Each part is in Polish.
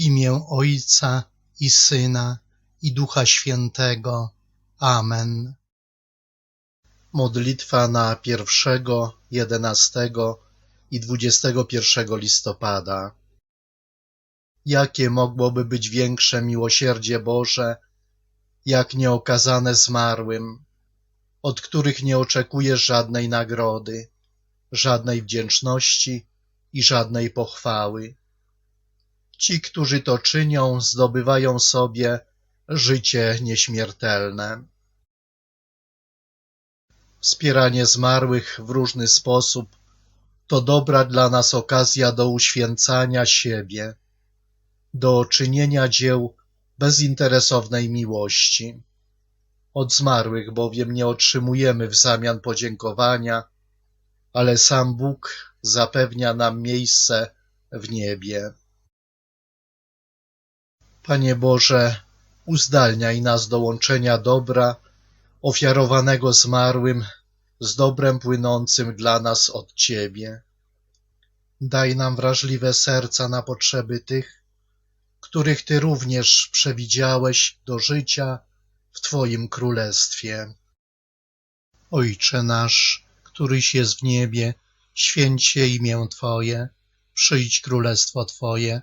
imię Ojca i Syna i Ducha Świętego. Amen. Modlitwa na pierwszego, jedenastego i dwudziestego pierwszego listopada. Jakie mogłoby być większe miłosierdzie Boże, jak nieokazane zmarłym, od których nie oczekujesz żadnej nagrody, żadnej wdzięczności i żadnej pochwały. Ci, którzy to czynią, zdobywają sobie życie nieśmiertelne. Wspieranie zmarłych w różny sposób to dobra dla nas okazja do uświęcania siebie, do czynienia dzieł bezinteresownej miłości. Od zmarłych bowiem nie otrzymujemy w zamian podziękowania, ale sam Bóg zapewnia nam miejsce w niebie. Panie Boże, uzdalniaj nas do łączenia dobra ofiarowanego zmarłym z dobrem płynącym dla nas od Ciebie. Daj nam wrażliwe serca na potrzeby tych, których Ty również przewidziałeś do życia w Twoim królestwie. Ojcze nasz, któryś jest w niebie, święć się imię Twoje, przyjdź królestwo Twoje,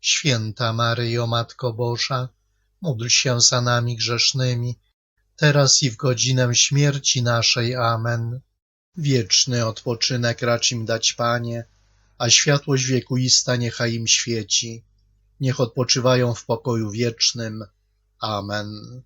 Święta Maryjo, Matko Boża, módl się za nami grzesznymi, teraz i w godzinę śmierci naszej. Amen. Wieczny odpoczynek racz im dać, Panie, a światłość wiekuista niechaj im świeci. Niech odpoczywają w pokoju wiecznym. Amen.